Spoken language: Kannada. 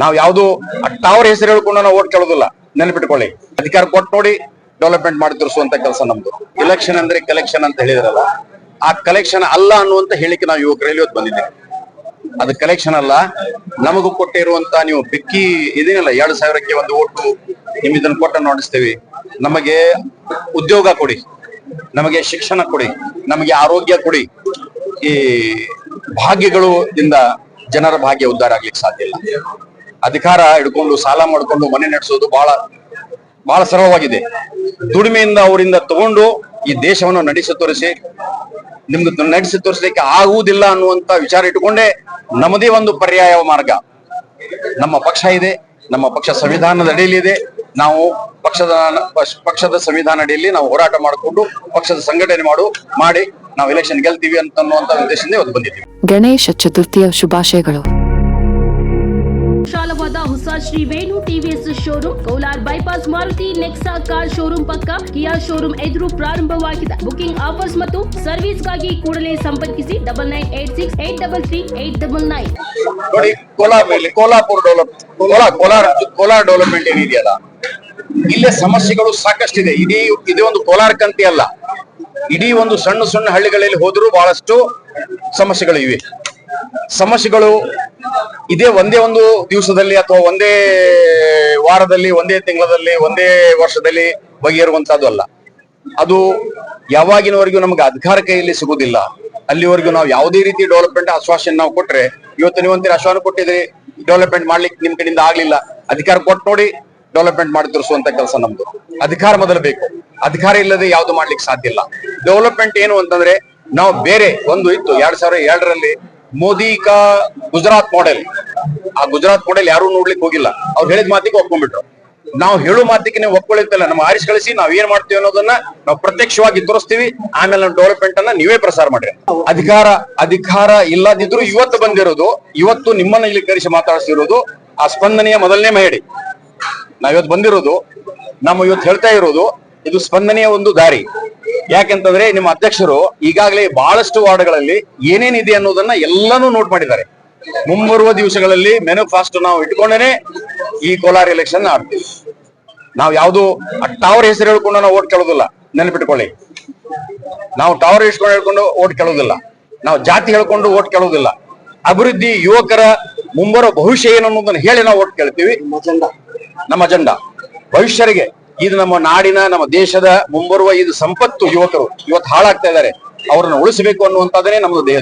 ನಾವು ಯಾವ್ದು ಟವರ್ ಹೆಸರು ಹೇಳ್ಕೊಂಡು ನಾವು ಓಟ್ ಕೇಳೋದಿಲ್ಲ. ನೆನಪಿಟ್ಕೊಳ್ಳಿ. ಅಧಿಕಾರ ಕೊಟ್ಟು ನೋಡಿ ಡೆವಲಪ್ಮೆಂಟ್ ಮಾಡಿ ತೋರಿಸುವಂತ ಕೆಲಸ ನಮ್ದು. ಇಲೆಕ್ಷನ್ ಅಂದ್ರೆ ಕಲೆಕ್ಷನ್ ಅಂತ ಹೇಳಿದ್ರಲ್ಲ, ಆ ಕಲೆಕ್ಷನ್ ಅಲ್ಲ ಅನ್ನುವಂತ ಹೇಳಿಕೆ ನಾವು ಯುವಕರಲ್ಲಿ ಇವತ್ತು ಬಂದಿದ್ದೇವೆ. ಅದು ಕಲೆಕ್ಷನ್ ಅಲ್ಲ, ನಮಗೂ ಕೊಟ್ಟಿರುವಂತ ನೀವು ಬಿಕ್ಕಿ ಇದೇನಲ್ಲ ಎರಡು ಸಾವಿರಕ್ಕೆ ಒಂದು ಓಟು ನಿಮ್ ಇದನ್ನು ಕೊಟ್ಟ ನೋಡಿಸ್ತೇವೆ. ನಮಗೆ ಉದ್ಯೋಗ ಕೊಡಿ, ನಮಗೆ ಶಿಕ್ಷಣ ಕೊಡಿ, ನಮಗೆ ಆರೋಗ್ಯ ಕೊಡಿ. ಈ ಭಾಗ್ಯಗಳು ಇಂದ ಜನರ ಭಾಗ್ಯ ಉದ್ಧಾರ ಆಗ್ಲಿಕ್ಕೆ ಸಾಧ್ಯ ಇಲ್ಲ. ಅಧಿಕಾರ ಹಿಡ್ಕೊಂಡು, ಸಾಲ ಮಾಡ್ಕೊಂಡು, ಮನೆ ನಡೆಸೋದು ಬಹಳ ಬಹಳ ಸರಳವಾಗಿದೆ. ದುಡಿಮೆಯಿಂದ ಅವರಿಂದ ತಗೊಂಡು ಈ ದೇಶವನ್ನು ನಡೆಸಿ ತೋರಿಸಿ, ನಿಮ್ಗೆ ನಡೆಸಿ ತೋರಿಸಲಿಕ್ಕೆ ಆಗುವುದಿಲ್ಲ ಅನ್ನುವಂತ ವಿಚಾರ ಇಟ್ಟುಕೊಂಡೇ ನಮ್ಮದೇ ಒಂದು ಪರ್ಯಾಯ ಮಾರ್ಗ. ನಮ್ಮ ಪಕ್ಷ ಇದೆ, ನಮ್ಮ ಪಕ್ಷ ಸಂವಿಧಾನದ ಅಡಿಯಲ್ಲಿ ಇದೆ ನಾವು ಪಕ್ಷದ ಪಕ್ಷದ ಸಂವಿಧಾನ ಅಡಿಯಲ್ಲಿ ನಾವು ಹೋರಾಟ ಮಾಡಿಕೊಂಡು, ಪಕ್ಷದ ಸಂಘಟನೆ ಮಾಡು, ಮಾಡಿ, ನಾವು ಎಲೆಕ್ಷನ್ ಗೆಲ್ತೀವಿ ಅಂತ ಅನ್ನುವಂತ ಉದ್ದೇಶದಿಂದ ಬಂದಿದ್ದೀವಿ. ಗಣೇಶ ಚತುರ್ಥಿಯ ಶುಭಾಶಯಗಳು. ಹೊಸ Shri Venu TVS showroom, Kolar bypass Maruti, Nexa car showroom ಪಕ್ಕ ಕಿಯಾ ಶೋರೂಮ್ ಎದುರು ಪ್ರಾರಂಭವಾಗಿದೆ. ಬುಕಿಂಗ್ ಆಫರ್ಸ್ ಮತ್ತು ಸರ್ವಿಸ್ಗಾಗಿ ಕೂಡಲೇ ಸಂಪರ್ಕಿಸಿ double nine eight six eight double three eight double nine. ನೋಡಿ ಕೋಲಾರಲ್ಲಿ ಕೋಲಾಪುರ ಡೆವಲಪ್ ಕೋಲಾರ್ ಕೋಲಾರ ಕೋಲಾರ ಡೆವಲಪ್ಮೆಂಟ್ ಏನಿದೆಯಲ್ಲ, ಇಲ್ಲೇ ಸಮಸ್ಯೆಗಳು ಸಾಕಷ್ಟಿದೆ. ಇಡೀ ಇದೇ ಒಂದು ಕೋಲಾರ ಕಂತಿ ಅಲ್ಲ. ಇಡೀ ಒಂದು ಸಣ್ಣ ಸಣ್ಣ ಹಳ್ಳಿಗಳಲ್ಲಿ ಹೋದರೂ ಬಹಳಷ್ಟು ಸಮಸ್ಯೆಗಳು ಇವೆ. ಸಮಸ್ಯೆಗಳು ಇದೇ ಒಂದೇ ಒಂದು ದಿವಸದಲ್ಲಿ ಅಥವಾ ಒಂದೇ ವಾರದಲ್ಲಿ, ಒಂದೇ ತಿಂಗಳಲ್ಲಿ, ಒಂದೇ ವರ್ಷದಲ್ಲಿ ಬಗೆಹರುವಂತಹದ್ದು ಅಲ್ಲ. ಅದು ಯಾವಾಗಿನವರೆಗೂ ನಮ್ಗೆ ಅಧಿಕಾರ ಕೈಯಲ್ಲಿ ಸಿಗುವುದಿಲ್ಲ. ಅಲ್ಲಿವರೆಗೂ ನಾವು ಯಾವುದೇ ರೀತಿ ಡೆವಲಪ್ಮೆಂಟ್ ಆಶ್ವಾಸನೆ ನಾವು ಕೊಟ್ರೆ, ಇವತ್ತು ನೀವು ಒಂದಿನ ಆಶ್ವಾಸನೆ ಕೊಟ್ಟಿದ್ರಿ ಡೆವಲಪ್ಮೆಂಟ್ ಮಾಡ್ಲಿಕ್ಕೆ ನಿಮ್ ಕಡೆಯಿಂದ ಆಗ್ಲಿಲ್ಲ. ಅಧಿಕಾರ ಕೊಟ್ಟು ನೋಡಿ ಡೆವಲಪ್ಮೆಂಟ್ ಮಾಡಿ ತೋರಿಸುವಂತ ಕೆಲಸ ನಮ್ದು. ಅಧಿಕಾರ ಮೊದಲು ಬೇಕು. ಅಧಿಕಾರ ಇಲ್ಲದೆ ಯಾವ್ದು ಮಾಡ್ಲಿಕ್ಕೆ ಸಾಧ್ಯ ಇಲ್ಲ. ಡೆವಲಪ್ಮೆಂಟ್ ಏನು ಅಂತಂದ್ರೆ, ನಾವು ಬೇರೆ ಒಂದು ಇತ್ತು, ಎರಡ್ ಸಾವಿರದ ಎರಡರಲ್ಲಿ ಮೋದಿ ಕಾ ಗುಜರಾತ್ ಮಾಡೆಲ್ ಆ ಗುಜರಾತ್ ಮಾಡೆಲ್ ಯಾರು ನೋಡ್ಲಿಕ್ಕೆ ಹೋಗಿಲ್ಲ. ಅವ್ರು ಹೇಳಿದ ಮಾತಿಗೆ ಒಪ್ಕೊಂಡ್ಬಿಟ್ರು. ನಾವು ಹೇಳೋ ಮಾತಿಗೆ ನೀವು ಒಪ್ಕೊಳ್ಳಿಲ್ಲ ನಮ್ಮ ಆರಿಸ್ ಕಳಿಸಿ, ನಾವ್ ಏನ್ ಮಾಡ್ತೀವಿ ಅನ್ನೋದನ್ನ ನಾವು ಪ್ರತ್ಯಕ್ಷವಾಗಿ ತೋರಿಸ್ತೀವಿ. ಆಮೇಲೆ ನಮ್ಮ ಡೆವಲಪ್ಮೆಂಟ್ ಅನ್ನ ನೀವೇ ಪ್ರಸಾರ ಮಾಡ್ರಿ. ಅಧಿಕಾರ ಅಧಿಕಾರ ಇಲ್ಲದಿದ್ರು ಇವತ್ತು ಬಂದಿರೋದು, ಇವತ್ತು ನಿಮ್ಮನ್ನ ಇಲ್ಲಿ ಕರೆಸಿ ಮಾತಾಡಿಸಿರೋದು ಆ ಸ್ಪಂದನೆಯ ಮೊದಲನೇ ಮಹಡಿ. ನಾವಿವತ್ತು ಬಂದಿರೋದು ನಮ್ಮ ಇವತ್ತು ಹೇಳ್ತಾ ಇರೋದು, ಇದು ಸ್ಪಂದನೆಯ ಒಂದು ದಾರಿ. ಯಾಕೆಂತಂದ್ರೆ ನಿಮ್ಮ ಅಧ್ಯಕ್ಷರು ಈಗಾಗಲೇ ಬಹಳಷ್ಟು ವಾರ್ಡ್ಗಳಲ್ಲಿ ಏನೇನಿದೆ ಅನ್ನೋದನ್ನ ಎಲ್ಲಾನು ನೋಟ್ ಮಾಡಿದ್ದಾರೆ. ಮುಂಬರುವ ದಿವಸಗಳಲ್ಲಿ ಮೆನು ಫಾಸ್ಟ್ ನಾವು ಇಟ್ಕೊಂಡೇನೆ ಈ ಕೋಲಾರ ಎಲೆಕ್ಷನ್ ಆಡ್ತೀವಿ ನಾವು ಯಾವುದು ಟವರ್ ಹೆಸರು ಹೇಳ್ಕೊಂಡು ನಾವು ಓಟ್ ಕೇಳೋದಿಲ್ಲ. ನೆನಪಿಟ್ಕೊಳ್ಳಿ. ನಾವು ಟವರ್ ಹೆಸರು ಹೇಳ್ಕೊಂಡು ಓಟ್ ಕೇಳೋದಿಲ್ಲ. ನಾವು ಜಾತಿ ಹೇಳ್ಕೊಂಡು ಓಟ್ ಕೇಳೋದಿಲ್ಲ. ಅಭಿವೃದ್ಧಿ ಯುವಕರ ಮುಂಬರುವ ಭವಿಷ್ಯ ಏನು ಅನ್ನೋದನ್ನ ಹೇಳಿ ನಾವು ಓಟ್ ಕೇಳ್ತೀವಿ. ನಮ್ಮ ಅಜೆಂಡಾ ಭವಿಷ್ಯರಿಗೆ ಇದು ನಮ್ಮ ನಾಡಿನ, ನಮ್ಮ ದೇಶದ ಮುಂಬರುವ ಇದು ಸಂಪತ್ತು ಯುವಕರು, ಇವತ್ತು ಹಾಳಾಗ್ತಾ ಇದ್ದಾರೆ. ಅವರನ್ನು ಉಳಿಸಬೇಕು ಅನ್ನುವಂಥದ್ದೇ ನಮ್ಮದು ದೇಹ